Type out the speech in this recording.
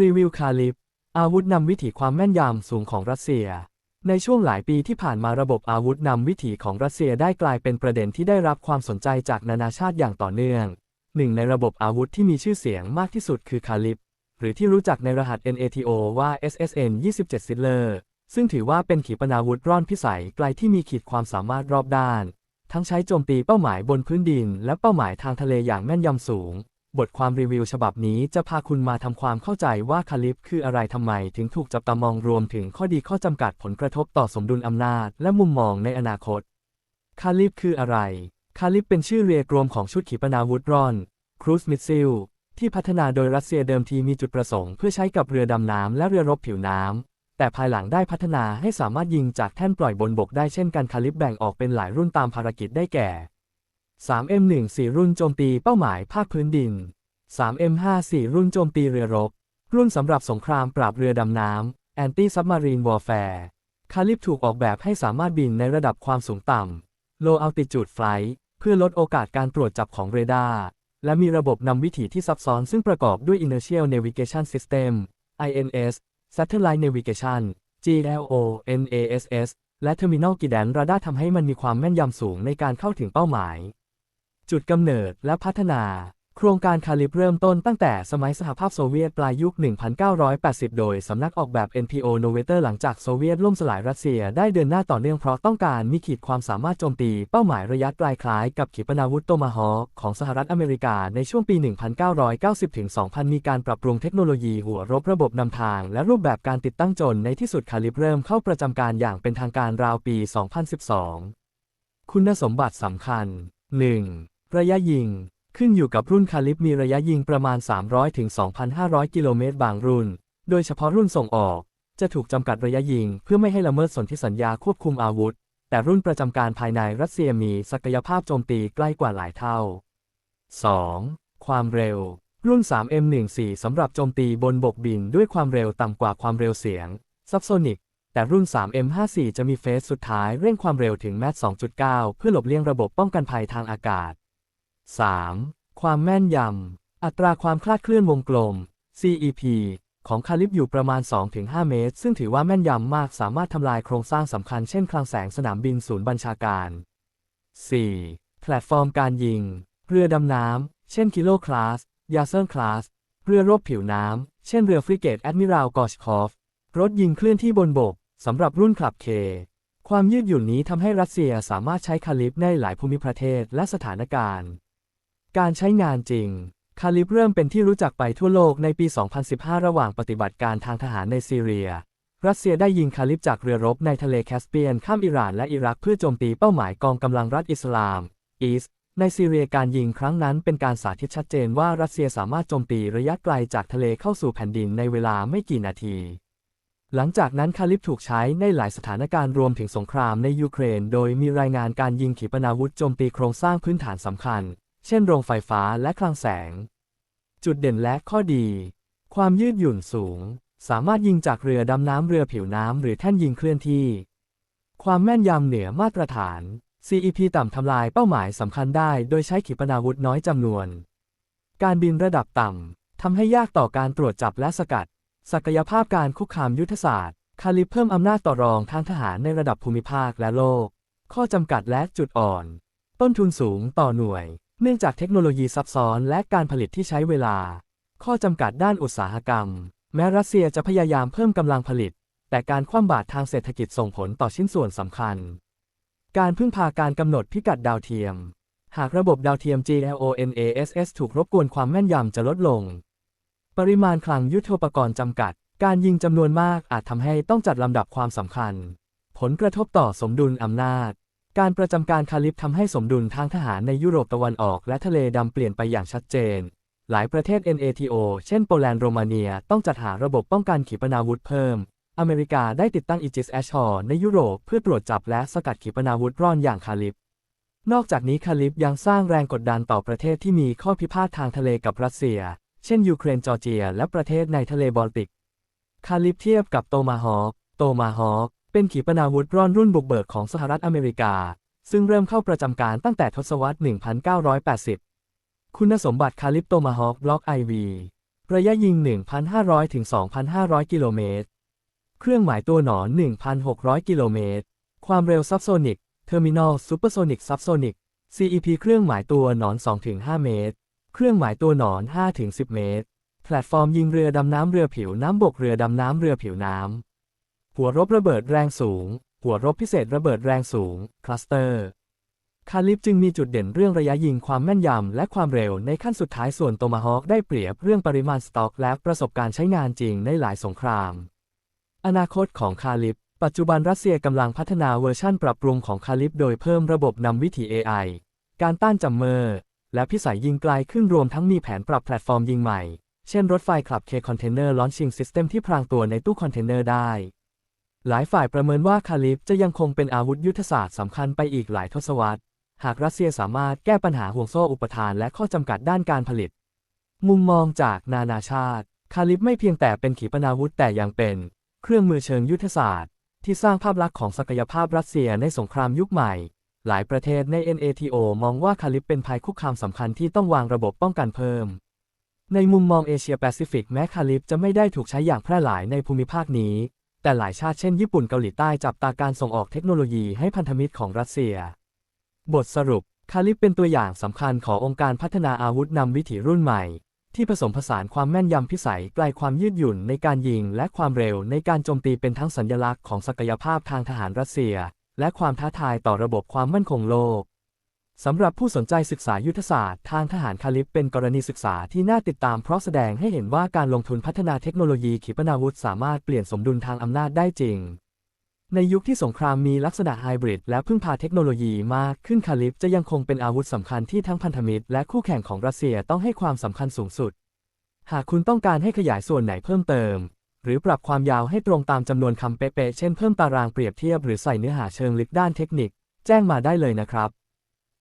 รีวิวคาลิป อาวุธนำวิถีความแม่นยำสูงของรัสเซีย ในช่วงหลายปีที่ผ่านมาระบบอาวุธนำวิถีของรัสเซียได้กลายเป็นประเด็นที่ได้รับความสนใจจากนานาชาติอย่างต่อเนื่อง หนึ่งในระบบอาวุธที่มีชื่อเสียงมากที่สุดคือคาลิป หรือที่รู้จักในรหัส NATO ว่า SSN 27 Sittler ซึ่งถือว่าเป็นขีปนาวุธร่อนพิสัยไกลที่มีขีดความสามารถรอบด้าน ทั้งใช้โจมตีเป้าหมายบนพื้นดิน และเป้าหมายทางทะเลอย่างแม่นยำสูง บทความรีวิวฉบับนี้จะพาคุณมาทำความเข้าใจว่าคาลิปคืออะไรทำไมถึงถูกจับตามองรวมถึงข้อดีข้อจำกัดผลกระทบต่อสมดุลอำนาจและมุมมองในอนาคต คาลิปคืออะไร คาลิปเป็นชื่อเรียกรวมของชุดขีปนาวุธร่อน ครูซมิสซิล ที่พัฒนาโดยรัสเซียเดิมทีมีจุดประสงค์เพื่อใช้กับเรือดำน้ำและเรือรบผิวน้ำ แต่ภายหลังได้พัฒนาให้สามารถยิงจากแท่นปล่อยบนบกได้เช่นกันคาลิปแบ่งออกเป็นหลายรุ่นตามภารกิจได้แก่ 3M14 รุ่นโจมตีเป้าหมายภาคพื้นดิน 3M54 รุ่นโจมตีเรือรบ รุ่นสำหรับสงครามปราบเรือดำน้ำ Anti Submarine Warfare คาลิปถูกออกแบบให้สามารถบินในระดับความสูงต่ำ Low Altitude Flight เพื่อลดโอกาสการตรวจจับของเรดาร์ และมีระบบนำวิถีที่ซับซ้อนซึ่งประกอบด้วย Inertial Navigation System INS Satellite Navigation GLONASS และ Terminal Guidance Radar ทำให้มันมีความแม่นยำสูงในการเข้าถึงเป้าหมาย จุดกำเนิดและพัฒนา โครงการคาลิปเริ่มต้นตั้งแต่สมัยสหภาพโซเวียตปลายยุค 1980 โดยสำนักออกแบบ NPO Novator หลังจากโซเวียตล่มสลายรัสเซียได้เดินหน้าต่อเนื่องเพราะต้องการมีขีดความสามารถโจมตีเป้าหมายระยะไกลคล้ายกับขีปนาวุธโตมาฮอคของสหรัฐอเมริกาในช่วงปี 1990-2000 มีการปรับปรุงเทคโนโลยีหัวรบระบบนำทาง และรูปแบบการติดตั้งจนในที่สุดคาลิปเริ่มเข้าประจำการอย่างเป็นทางการราวปี 2012 คุณสมบัติสำคัญ 1. ระยะยิง ขึ้นอยู่กับรุ่นคาลิปมีระยะยิงประมาณ 300ถึง2,500กิโลเมตรบางรุ่น โดยเฉพาะรุ่นส่งออก จะถูกจำกัดระยะยิงเพื่อไม่ให้ละเมิดสนธิสัญญาควบคุมอาวุธ แต่รุ่นประจำการภายในรัสเซียมีศักยภาพโจมตีใกล้กว่าหลายเท่า 2. ความเร็ว รุ่น 3M14 สำหรับโจมตีบนบกบินด้วยความเร็วต่ำกว่าความเร็วเสียงซับโซนิกแต่รุ่น 3M54 จะมีเฟสสุดท้ายเร่งความเร็วถึงแมท2.9 เพื่อหลบเลี่ยงระบบป้องกันภัยทางอากาศ 3. ความแม่นยำ อัตราความคลาดเคลื่อนวงกลม CEP ของคาลิปอยู่ประมาณ 2-5 เมตร ซึ่งถือว่าแม่นยำมากสามารถทำลายโครงสร้างสำคัญเช่นคลังแสงสนามบินศูนย์บัญชาการ 4. แพลตฟอร์มการยิง เรือดำน้ำ เช่นกิโลคลาส ยาเซอร์คลาส เรือรบผิวน้ำ เช่นเรือฟริเกตแอดมิรัลกอชคอฟ รถยิงเคลื่อนที่บนบกสำหรับรุ่นคลับเค ความยืดหยุ่นนี้ทำให้รัสเซียสามารถใช้คาลิปในหลายภูมิประเทศและสถานการณ์ การใช้งานจริง คาลิปเริ่มเป็นที่รู้จักไปทั่วโลกในปี 2015 ระหว่างปฏิบัติการทางทหารในซีเรีย รัสเซียได้ยิงคาลิปจากเรือรบในทะเลแคสเปียน ข้ามอิหร่านและอิรักเพื่อโจมตีเป้าหมายกองกำลังรัฐอิสลามอีสในซีเรียการยิงครั้งนั้นเป็นการสาธิตชัดเจนว่ารัสเซียสามารถโจมตีระยะไกลจากทะเลเข้าสู่แผ่นดินในเวลาไม่กี่นาที หลังจากนั้นคาลิปถูกใช้ในหลายสถานการณ์รวมถึงสงครามในยูเครน โดยมีรายงานการยิงขีปนาวุธโจมตีโครงสร้างพื้นฐานสำคัญ เช่นโรงไฟฟ้าและคลังแสง จุดเด่นและข้อดี ความยืดหยุ่นสูง สามารถยิงจากเรือดำน้ำเรือผิวน้ำหรือแท่นยิงเคลื่อนที่ ความแม่นยำเหนือมาตรฐาน CEP ต่ำทำลายเป้าหมายสำคัญได้ โดยใช้ขีปนาวุธน้อยจำนวน การบินระดับต่ำทำให้ยากต่อการตรวจจับและสกัด ศักยภาพการคุกคามยุทธศาสตร์ คาลิปเพิ่มอำนาจต่อรองทางทหารในระดับภูมิภาคและโลก ข้อจำกัดและจุดอ่อน ต้นทุนสูงต่อหน่วย เนื่องจากเทคโนโลยีซับซ้อนและการผลิตที่ใช้เวลา ข้อจำกัดด้านอุตสาหกรรม แม้รัสเซียจะพยายามเพิ่มกำลังผลิต แต่การคว่ำบาตรทางเศรษฐกิจส่งผลต่อชิ้นส่วนสำคัญ การพึ่งพาการกำหนดพิกัดดาวเทียม หากระบบดาวเทียม GLONASS ถูกรบกวนความแม่นยำจะลดลง ปริมาณคลังยุทโธปกรณ์จำกัด การยิงจำนวนมากอาจทำให้ต้องจัดลำดับความสำคัญ ผลกระทบต่อสมดุลอำนาจ การประจำการคาลิปทำให้สมดุลทางทหารในยุโรปตะวันออกและทะเลดำเปลี่ยนไปอย่างชัดเจน หลายประเทศ NATO เช่นโปแลนด์โรมาเนียต้องจัดหาระบบป้องกันขีปนาวุธเพิ่ม อเมริกาได้ติดตั้ง Aegis Ashore ในยุโรปเพื่อตรวจจับและสกัดขีปนาวุธร่อนอย่างคาลิปนอกจากนี้คาลิปยังสร้างแรงกดดันต่อประเทศที่มีข้อพิพาททางทะเลกับรัสเซีย เช่น ยูเครนจอร์เจีย และประเทศในทะเลบอลติก คาลิปเทียบกับโตมาฮอคโตมาฮอค เป็นขีปนาวุธร่อนรุ่นบุกเบิกของสหรัฐอเมริกา ซึ่งเริ่มเข้าประจำการตั้งแต่ทศวรรษ 1980 คุณสมบัติคาลิปโตมาฮอคบล็อกไอวีระยะยิง 1,500 ถึง 2,500 กิโลเมตร เครื่องหมายตัวหนอน 1,600 กิโลเมตร ความเร็วซับโซนิก เทอร์มินอลซูเปอร์โซนิกซับโซนิก CEP เครื่องหมายตัวหนอน 2-5 เมตร เครื่องหมายตัวหนอน 5-10 เมตร แพลตฟอร์มยิงเรือดำน้ำเรือผิวน้ำบกเรือดำน้ำเรือผิวน้ำ หัวรบระเบิดแรงสูง หัวรบพิเศษระเบิดแรงสูง คลัสเตอร์ คาลิปจึงมีจุดเด่นเรื่องระยะยิงความแม่นยำและความเร็วในขั้นสุดท้ายส่วนโตมาฮอคได้เปรียบเรื่องปริมาณสต็อกและประสบการณ์ใช้งานจริงในหลายสงคราม อนาคตของคาลิปปัจจุบันรัสเซียกำลังพัฒนาเวอร์ชั่นปรับปรุงของคาลิปโดยเพิ่มระบบนำวิถี AI การต้านจัมเมอร์ และพิสัยยิงไกลขึ้นรวมทั้งมีแผนปรับแพลตฟอร์มยิงใหม่ เช่นรถไฟขับเคคอนเทนเนอร์ลอนชิงซิสเต็มที่พรางตัวในตู้คอนเทนเนอร์ได้ หลายฝ่ายประเมินว่าคาลิปจะยังคงเป็นอาวุธยุทธศาสตร์สำคัญไปอีกหลายทศวรรษ หากรัสเซียสามารถแก้ปัญหาห่วงโซ่อุปทานและข้อจำกัดด้านการผลิต มุมมองจากนานาชาติ คาลิปไม่เพียงแต่เป็นขีปนาวุธแต่ยังเป็น เครื่องมือเชิงยุทธศาสตร์ ที่สร้างภาพลักษณ์ของศักยภาพรัสเซียในสงครามยุคใหม่ หลายประเทศใน NATO มองว่าคาลิปเป็นภัยคุกคามสำคัญที่ต้องวางระบบป้องกันเพิ่ม ในมุมมองเอเชียแปซิฟิกแม้คาลิปจะไม่ได้ถูกใช้อย่างแพร่หลายในภูมิภาคนี้ แต่หลายชาติเช่นญี่ปุ่นเกาหลีใต้จับตาการส่งออกเทคโนโลยีให้พันธมิตรของรัสเซีย บทสรุป คาลิปเป็นตัวอย่างสำคัญขององค์การพัฒนาอาวุธนำวิถีรุ่นใหม่ ที่ผสมผสานความแม่นยำพิสัยไกลความยืดหยุ่นในการยิง และความเร็วในการโจมตีเป็นทั้งสัญลักษณ์ของศักยภาพทางทหารรัสเซีย และความท้าทายต่อระบบความมั่นคงโลก สำหรับผู้สนใจศึกษายุทธศาสตร์ทางทหารคาลิปเป็นกรณีศึกษาที่น่าติดตามเพราะแสดงให้เห็นว่าการลงทุนพัฒนาเทคโนโลยีขีปนาวุธสามารถเปลี่ยนสมดุลทางอำนาจได้จริง ในยุคที่สงครามมีลักษณะไฮบริดและพึ่งพาเทคโนโลยีมากขึ้นคาลิปจะยังคงเป็นอาวุธสำคัญที่ทั้งพันธมิตรและคู่แข่งของรัสเซียต้องให้ความสำคัญสูงสุด หากคุณต้องการให้ขยายส่วนไหนเพิ่มเติม หรือปรับความยาวให้ตรงตามจำนวนคำเป๊ะๆเช่นเพิ่มตารางเปรียบเทียบหรือใส่เนื้อหาเชิงลึกด้านเทคนิค แจ้งมาได้เลยนะครับ